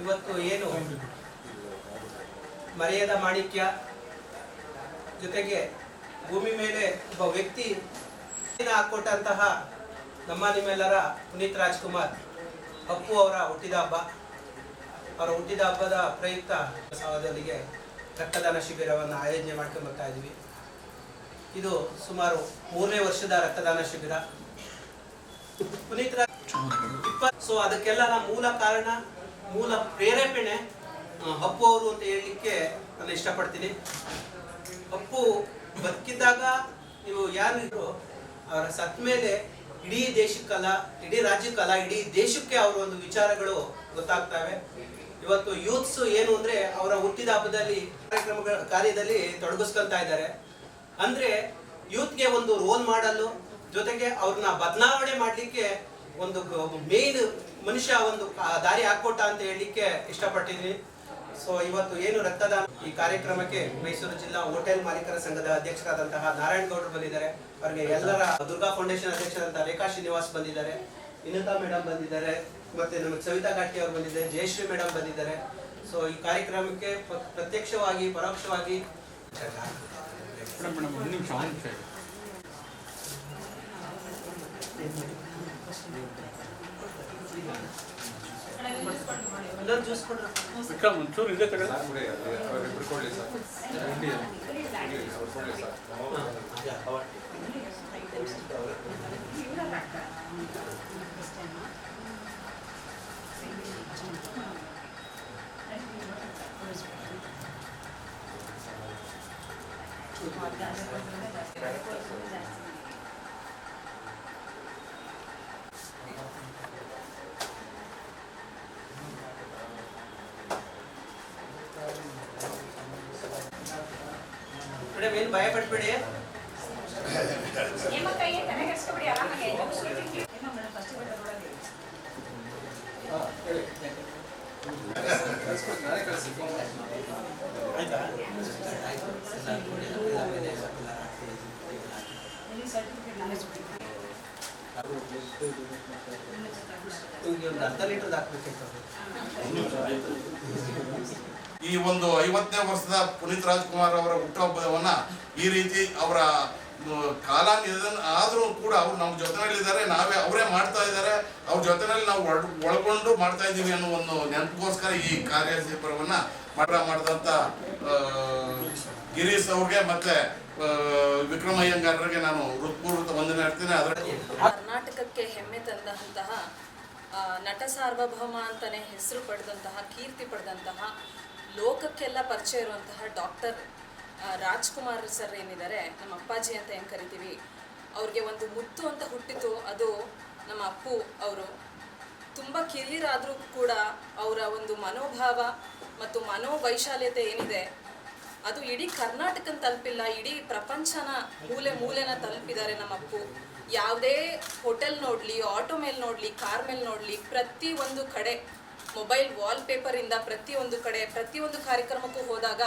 ಇವತ್ತು ಏನು ಮರೆಯದ ಮಾಣಿಕ್ಯ ಜೊತೆಗೆ ಭೂಮಿ ಮೇಲೆ ಒಬ್ಬ ವ್ಯಕ್ತಿ ಹಾಕೊಟ್ಟಂತಹ ನಮ್ಮ ನಿಮ್ಮೆಲ್ಲರ ಪುನೀತ್ ರಾಜ್ಕುಮಾರ್ ಅಪ್ಪು ಅವರ ಹುಟ್ಟಿದ ಹಬ್ಬ. ಅವರ ಹುಟ್ಟಿದ ಹಬ್ಬದ ಪ್ರಯುಕ್ತ ಸಹೋದರಿಗೆ ರಕ್ತದಾನ ಶಿಬಿರವನ್ನು ಆಯೋಜನೆ ಮಾಡ್ಕೊಂಡು ಬರ್ತಾ ಇದ್ವಿ ಇದು ಸುಮಾರು ಮೂರನೇ ವರ್ಷದ ರಕ್ತದಾನ ಶಿಬಿರ. ಪುನೀತ್ ರಾಜ್ ಸೊ ಅದಕ್ಕೆಲ್ಲ ಮೂಲ ಕಾರಣ ಮೂಲ ಪ್ರೇರೇಪಣೆ ಅಪ್ಪು ಅವರು ಅಂತ ಹೇಳಲಿಕ್ಕೆ ನಾನು ಇಷ್ಟಪಡ್ತೀನಿ. ಅಪ್ಪು ಬದುಕಿದ್ದಾಗ ನೀವು ಯಾರಿದ್ರು ಅವರ ಸತ್ ಮೇಲೆ ಇಡೀ ದೇಶಕ್ಕಲ್ಲ, ಇಡೀ ರಾಜ್ಯಕ್ಕಲ್ಲ, ಇಡೀ ದೇಶಕ್ಕೆ ಅವರ ಒಂದು ವಿಚಾರಗಳು ಗೊತ್ತಾಗ್ತವೆ. ಇವತ್ತು ಯೂತ್ಸ್ ಏನು ಅಂದ್ರೆ ಅವರ ಹುಟ್ಟಿದ ಹಬ್ಬದಲ್ಲಿ ಕಾರ್ಯಕ್ರಮಗಳ ಕಾರ್ಯದಲ್ಲಿ ತೊಡಗಿಸ್ಕೊಂತ ಇದ್ದಾರೆ. ಅಂದ್ರೆ ಯೂತ್ಗೆ ಒಂದು ರೋಲ್ ಮಾಡಲು ಜೊತೆಗೆ ಅವ್ರನ್ನ ಬದಲಾವಣೆ ಮಾಡಲಿಕ್ಕೆ ಒಂದು ಮೇನ್ ಮನುಷ್ಯ ಒಂದು ದಾರಿ ಹಾಕೊಟ್ಟ ಅಂತ ಹೇಳಲಿಕ್ಕೆ ಇಷ್ಟಪಟ್ಟಿದ್ವಿ ಸೊ ಇವತ್ತು ಏನು ರಕ್ತದಾನ ಈ ಕಾರ್ಯಕ್ರಮಕ್ಕೆ ಮೈಸೂರು ಜಿಲ್ಲಾ ಹೋಟೆಲ್ ಮಾಲೀಕರ ಸಂಘದ ಅಧ್ಯಕ್ಷರಾದಂತಹ ನಾರಾಯಣ ಗೌಡರು ಬಂದಿದ್ದಾರೆ. ಅವರಿಗೆ ಎಲ್ಲರ ದುರ್ಗಾ ಫೌಂಡೇಶನ್ ಅಧ್ಯಕ್ಷರಾದಂತಹ ರೇಖಾ ಶ್ರೀನಿವಾಸ್ ಬಂದಿದ್ದಾರೆ. ವಿನುತಾ ಮೇಡಮ್ ಬಂದಿದ್ದಾರೆ. ಮತ್ತೆ ನಮ್ಮ ಸವಿತಾ ಘಾಟಿ ಅವರು ಬಂದಿದ್ದಾರೆ. ಜಯಶ್ರೀ ಮೇಡಮ್ ಬಂದಿದ್ದಾರೆ. ಸೊ ಈ ಕಾರ್ಯಕ್ರಮಕ್ಕೆ ಪ್ರ- ಪ್ರತ್ಯಕ್ಷವಾಗಿ, ಪರೋಕ್ಷವಾಗಿ ವಿಕ್ರಮ್ ಒಂಚೂರು ಇದೆ ತಗೊಳ್ಳಿ. ಅವರಿಬ್ರು ಕೊಡ್ಲಿ ಮೇಡಮ್ ಏನು ಭಯ ಪಡ್ಬೇಡಿ. ಆಯ್ತಾ. ಈ ಒಂದು ಐವತ್ತನೇ ವರ್ಷದ ಪುನೀತ್ ರಾಜ್ಕುಮಾರ್ ಅವರ ಹುಟ್ಟುಹಬ್ಬವನ್ನ ಈ ರೀತಿ ಅವರ ಕಾಲ ನಿಧನ ಆದರೂ ಕೂಡ ಅವ್ರು ನಮ್ಮ ಜೊತೆನಲ್ಲಿದ್ದಾರೆ, ನಾವೇ ಅವರೇ ಮಾಡ್ತಾ ಇದ್ದಾರೆ. ಅವ್ರ ಜೊತೆನಲ್ಲಿ ನಾವು ಒಳ್- ಒಳಗೊಂಡು ಮಾಡ್ತಾ ಇದ್ದೀವಿ ಅನ್ನೋ ಒಂದು ನೆನಪಿಗೋಸ್ಕರ ಈ ಕಾರ್ಯಶಿಬಿರವನ್ನ ಮಾಡ ಮಾಡಿದಂಥ ಗಿರೀಶ್ ಅವ್ರಿಗೆ ಮತ್ತೆ ವಿಕ್ರಮಯ್ಯಂಗಾರರಿಗೆ ನಾನು ಹೃತ್ಪೂರ್ವಕ ವಂದನೆ ಹೇಳ್ತೀನಿ. ಅದರ ಕರ್ನಾಟಕಕ್ಕೆ ಹೆಮ್ಮೆ ತಂದಂತಹ ನಟ ಸಾರ್ವಭೌಮ ಅಂತಾನೆ ಹೆಸರು ಪಡೆದಂತಹ, ಕೀರ್ತಿ ಪಡೆದಂತಹ, ಲೋಕಕ್ಕೆಲ್ಲ ಪರಿಚಯ ಇರುವಂತಹ ಡಾಕ್ಟರ್ ರಾಜ್ಕುಮಾರ್ ಸರ್ ಏನಿದ್ದಾರೆ, ನಮ್ಮ ಅಪ್ಪಾಜಿ ಅಂತ ಏನು ಕರಿತೀವಿ, ಅವ್ರಿಗೆ ಒಂದು ಮುತ್ತು ಅಂತ ಹುಟ್ಟಿತು. ಅದು ನಮ್ಮ ಅಪ್ಪು ಅವರು. ತುಂಬ ಕಿರಿಯರಾದರೂ ಕೂಡ ಅವರ ಒಂದು ಮನೋಭಾವ ಮತ್ತು ಮನೋವೈಶಾಲ್ಯತೆ ಏನಿದೆ ಅದು ಇಡೀ ಕರ್ನಾಟಕನ ತಲುಪಿಲ್ಲ, ಇಡೀ ಪ್ರಪಂಚನ ಮೂಲೆ ಮೂಲೆನ ತಲುಪಿದ್ದಾರೆ ನಮ್ಮ ಅಪ್ಪು. ಯಾವುದೇ ಹೋಟೆಲ್ ನೋಡಲಿ, ಆಟೋ ಮೇಲೆ ನೋಡಲಿ, ಕಾರ್ ಮೇಲೆ ನೋಡಲಿ, ಪ್ರತಿ ಒಂದು ಕಡೆ, ಮೊಬೈಲ್ ವಾಲ್ಪೇಪರಿಂದ ಪ್ರತಿಯೊಂದು ಕಡೆ ಪ್ರತಿಯೊಂದು ಕಾರ್ಯಕ್ರಮಕ್ಕೂ ಹೋದಾಗ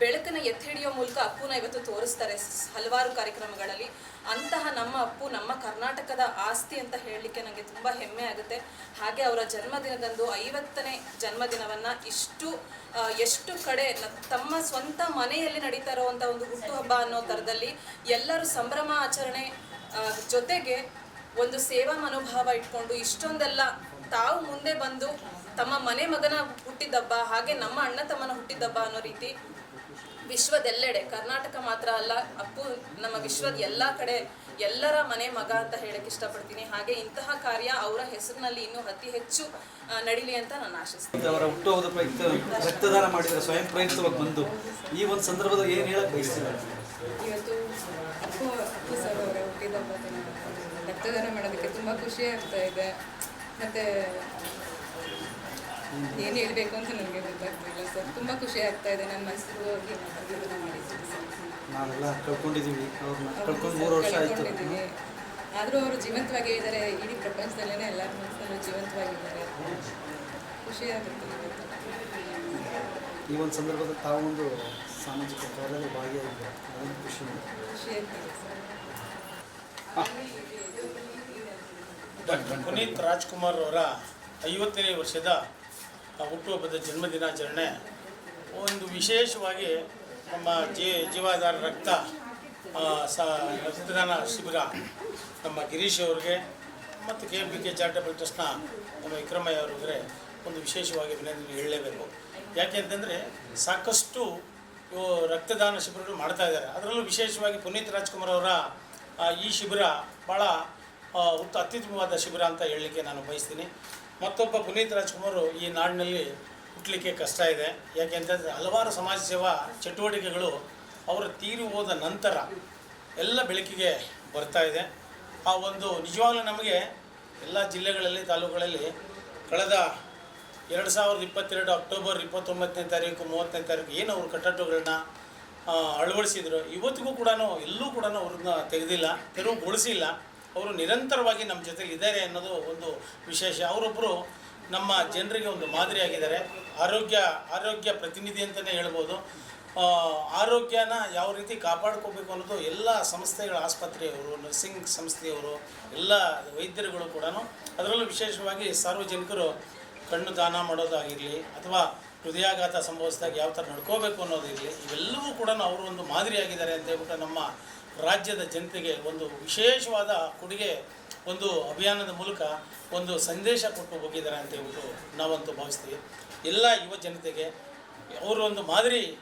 ಬೆಳಕನ್ನ ಎತ್ತಿ ಹಿಡಿಯೋ ಮೂಲಕ ಅಪ್ಪುನ ಇವತ್ತು ತೋರಿಸ್ತಾರೆ. ಹಲವಾರು ಕಾರ್ಯಕ್ರಮಗಳಲ್ಲಿ ಅಂತಹ ನಮ್ಮ ಅಪ್ಪು, ನಮ್ಮ ಕರ್ನಾಟಕದ ಆಸ್ತಿ ಅಂತ ಹೇಳಲಿಕ್ಕೆ ನನಗೆ ತುಂಬ ಹೆಮ್ಮೆ ಆಗುತ್ತೆ. ಹಾಗೆ ಅವರ ಜನ್ಮದಿನದಂದು ಐವತ್ತನೇ ಜನ್ಮದಿನವನ್ನು ಇಷ್ಟು ಎಷ್ಟು ಕಡೆ ತಮ್ಮ ಸ್ವಂತ ಮನೆಯಲ್ಲಿ ನಡೀತಾ ಇರುವಂಥ ಒಂದು ಹುಟ್ಟುಹಬ್ಬ ಅನ್ನೋ ಥರದಲ್ಲಿ ಎಲ್ಲರೂ ಸಂಭ್ರಮ ಆಚರಣೆ ಜೊತೆಗೆ ಒಂದು ಸೇವಾ ಮನೋಭಾವ ಇಟ್ಕೊಂಡು ಇಷ್ಟೊಂದೆಲ್ಲ ತಾವು ಮುಂದೆ ಬಂದು ತಮ್ಮ ಮನೆ ಮಗನ ಹುಟ್ಟಿದಬ್ಬ ಹಾಗೆ ನಮ್ಮ ಅಣ್ಣ ತಮ್ಮನ ಹುಟ್ಟಿದಬ್ಬ ಅನ್ನೋ ರೀತಿ ವಿಶ್ವದೆಲ್ಲೆಡೆ ಕರ್ನಾಟಕ ಮಾತ್ರ ಅಲ್ಲ ಅಪ್ಪು ನಮ್ಮ ವಿಶ್ವದ ಎಲ್ಲ ಕಡೆ ಎಲ್ಲರ ಮನೆ ಮಗ ಅಂತ ಹೇಳಕ್ ಇಷ್ಟಪಡ್ತೀನಿ. ಹಾಗೆ ಇಂತಹ ಕಾರ್ಯ ಅವರ ಹೆಸರಿನಲ್ಲಿ ಇನ್ನೂ ಅತಿ ಹೆಚ್ಚು ನಡೀಲಿ ಅಂತ ನಾನು ಆಶಿಸ್ತೀನಿ. ಅವರ ಹುಟ್ಟುಹೋದ ಪ್ರಯುಕ್ತ ರಕ್ತದಾನ ಮಾಡಿದರೆ ಸ್ವಯಂ ಪ್ರಯುಕ್ತವಾಗಿ ಬಂದು ಈ ಒಂದು ಸಂದರ್ಭದಲ್ಲಿ ಏನು ಹೇಳಕ್ ಬಯಸ್ತೀರ? ಇವತ್ತು ಅಪ್ಪು ಅಪ್ಪು ಸರ್ ಅವರ ಹುಟ್ಟಿದ ದಿನ. ರಕ್ತದಾನ ಮಾಡೋದಕ್ಕೆ ತುಂಬ ಖುಷಿ ಆಗ್ತಾ ಇದೆ. ಮತ್ತು ಏನು ಹೇಳಬೇಕು ಅಂತ ನನಗೆ ಗೊತ್ತಾಗ್ತಿಲ್ಲ ಸರ್. ತುಂಬ ಖುಷಿ ಆಗ್ತಾ ಇದೆ ನನ್ನ ಮನಸ್ಸಿಗೆ ಹೋಗಿ ರಕ್ತದಾನ ಮಾಡಿದ್ದೀನಿ ಸರ್. ನಾವೆಲ್ಲ ಕಳ್ಕೊಂಡಿದ್ದೀವಿ ಅವ್ರನ್ನ ಕಳ್ಕೊಂಡು ಮೂರು ವರ್ಷ ಆಯಿತು. ಆದರೂ ಅವರು ಜೀವಂತವಾಗಿ ಇದ್ದಾರೆ. ಇಡೀ ಪ್ರಪಂಚದಲ್ಲೇ ಎಲ್ಲರ ಮನಸ್ಸಲ್ಲೂ ಜೀವಂತವಾಗಿದ್ದಾರೆ ಖುಷಿ ಆಗುತ್ತೆ ಈ ಒಂದು ಸಂದರ್ಭದಲ್ಲಿ ತಾವು ಒಂದು ಸಾಮಾಜಿಕ ಕಾರ್ಯದಲ್ಲಿ ಭಾಗಿಯಾಗಿದ್ದಾರೆ. ಅದೊಂದು ಖುಷಿ ಖುಷಿ ಆಗ್ತದೆ ಸರ್. ಡಾಕ್ಟರ್ ಪುನೀತ್ ರಾಜ್ಕುಮಾರ್ ಅವರ ಐವತ್ತನೇ ವರ್ಷದ ಹುಟ್ಟುಹಬ್ಬದ ಜನ್ಮದಿನಾಚರಣೆ ಒಂದು ವಿಶೇಷವಾಗಿ ನಮ್ಮ ಜೀ ಜೀವಾಧಾರ ರಕ್ತ ಸ, ರಕ್ತದಾನ ಶಿಬಿರ ನಮ್ಮ ಗಿರೀಶ್ ಅವ್ರಿಗೆ ಮತ್ತು ಕೆ ಪಿ ಕೆ ಚಾರಿಟಬಲ್ ಟ್ರಸ್ಟ್ನ ನಮ್ಮ ವಿಕ್ರಮಯ್ಯ ಅವರಿಗೆ ಒಂದು ವಿಶೇಷವಾಗಿ ಅಭಿನಂದನೆ ಹೇಳಲೇಬೇಕು. ಯಾಕೆ ಅಂತಂದರೆ ಸಾಕಷ್ಟು ರಕ್ತದಾನ ಶಿಬಿರಗಳು ಮಾಡ್ತಾ ಇದ್ದಾರೆ. ಅದರಲ್ಲೂ ವಿಶೇಷವಾಗಿ ಪುನೀತ್ ರಾಜ್ಕುಮಾರ್ ಅವರ ಈ ಶಿಬಿರ ಭಾಳ ಉತ್ತ ಅತ್ಯುತ್ತಮವಾದ ಶಿಬಿರ ಅಂತ ಹೇಳಲಿಕ್ಕೆ ನಾನು ಬಯಸ್ತೀನಿ. ಮತ್ತೊಬ್ಬ ಪುನೀತ್ ರಾಜ್ಕುಮಾರ್ ಈ ನಾಡಿನಲ್ಲಿ ಹುಟ್ಟಲಿಕ್ಕೆ ಕಷ್ಟ ಇದೆ. ಯಾಕೆಂತಂದರೆ ಹಲವಾರು ಸಮಾಜ ಸೇವಾ ಚಟುವಟಿಕೆಗಳು ಅವರು ತೀರಿ ಹೋದ ನಂತರ ಎಲ್ಲ ಬೆಳಕಿಗೆ ಬರ್ತಾ ಇದೆ. ಆ ಒಂದು ನಿಜವಾಗ್ಲೂ ನಮಗೆ ಎಲ್ಲ ಜಿಲ್ಲೆಗಳಲ್ಲಿ, ತಾಲೂಕುಗಳಲ್ಲಿ ಕಳೆದ ಎರಡು ಸಾವಿರದ ಇಪ್ಪತ್ತೆರಡು ಅಕ್ಟೋಬರ್ ಇಪ್ಪತ್ತೊಂಬತ್ತನೇ ತಾರೀಕು, ಮೂವತ್ತನೇ ತಾರೀಕು ಏನು ಅವರು ಕಟ್ಟಡಗಳನ್ನ ಅಳವಡಿಸಿದ್ರು. ಇವತ್ತಿಗೂ ಕೂಡ ಎಲ್ಲೂ ಕೂಡ ಅವ್ರನ್ನ ತೆಗೆದಿಲ್ಲ, ತೆರವುಗೊಳಿಸಿಲ್ಲ. ಅವರು ನಿರಂತರವಾಗಿ ನಮ್ಮ ಜೊತೆಲಿ ಇದ್ದಾರೆ ಅನ್ನೋದು ಒಂದು ವಿಶೇಷ. ಅವರೊಬ್ಬರು ನಮ್ಮ ಜನರಿಗೆ ಒಂದು ಮಾದರಿಯಾಗಿದ್ದಾರೆ. ಆರೋಗ್ಯ ಆರೋಗ್ಯ ಪ್ರತಿನಿಧಿ ಅಂತಲೇ ಹೇಳ್ಬೋದು. ಆರೋಗ್ಯನ ಯಾವ ರೀತಿ ಕಾಪಾಡ್ಕೋಬೇಕು ಅನ್ನೋದು ಎಲ್ಲ ಸಂಸ್ಥೆಗಳ ಆಸ್ಪತ್ರೆಯವರು, ನರ್ಸಿಂಗ್ ಸಂಸ್ಥೆಯವರು, ಎಲ್ಲ ವೈದ್ಯರುಗಳು ಕೂಡ ಅದರಲ್ಲೂ ವಿಶೇಷವಾಗಿ ಸಾರ್ವಜನಿಕರು ಕಣ್ಣು ದಾನ ಮಾಡೋದಾಗಿರಲಿ ಅಥವಾ ಹೃದಯಾಘಾತ ಸಂಭವಿಸಿದಾಗ ಯಾವ ಥರ ನಡ್ಕೋಬೇಕು ಅನ್ನೋದಿರಲಿ, ಇವೆಲ್ಲವೂ ಕೂಡ ಅವರು ಒಂದು ಮಾದರಿಯಾಗಿದ್ದಾರೆ ಅಂತ ಹೇಳ್ಬಿಟ್ಟು ನಮ್ಮ ರಾಜ್ಯದ ಜನತೆಗೆ ಒಂದು ವಿಶೇಷವಾದ ಕೊಡುಗೆ, ಒಂದು ಅಭಿಯಾನದ ಮೂಲಕ ಒಂದು ಸಂದೇಶ ಕೊಟ್ಟು ಹೋಗಿದ್ದಾರೆ ಅಂತ ಹೇಳ್ಬಿಟ್ಟು ನಾವಂತೂ ಭಾವಿಸ್ತೀವಿ. ಎಲ್ಲ ಯುವ ಜನತೆಗೆ ಅವರು ಒಂದು ಮಾದರಿ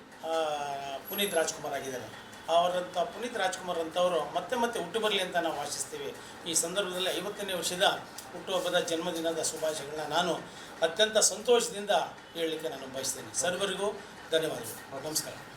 ಪುನೀತ್ ರಾಜ್ಕುಮಾರ್ ಆಗಿದ್ದಾರೆ. ಅವರಂಥ ಪುನೀತ್ ರಾಜ್ಕುಮಾರ್ ಅಂತವರು ಮತ್ತೆ ಮತ್ತೆ ಹುಟ್ಟು ಬರಲಿ ಅಂತ ನಾವು ಆಶಿಸ್ತೀವಿ. ಈ ಸಂದರ್ಭದಲ್ಲಿ ಐವತ್ತನೇ ವರ್ಷದ ಹುಟ್ಟುಹಬ್ಬದ ಜನ್ಮದಿನದ ಶುಭಾಶಯಗಳನ್ನ ನಾನು ಅತ್ಯಂತ ಸಂತೋಷದಿಂದ ಹೇಳಲಿಕ್ಕೆ ನಾನು ಬಯಸ್ತೇನೆ. ಸರ್ವರಿಗೂ ಧನ್ಯವಾದಗಳು. ನಮಸ್ಕಾರ.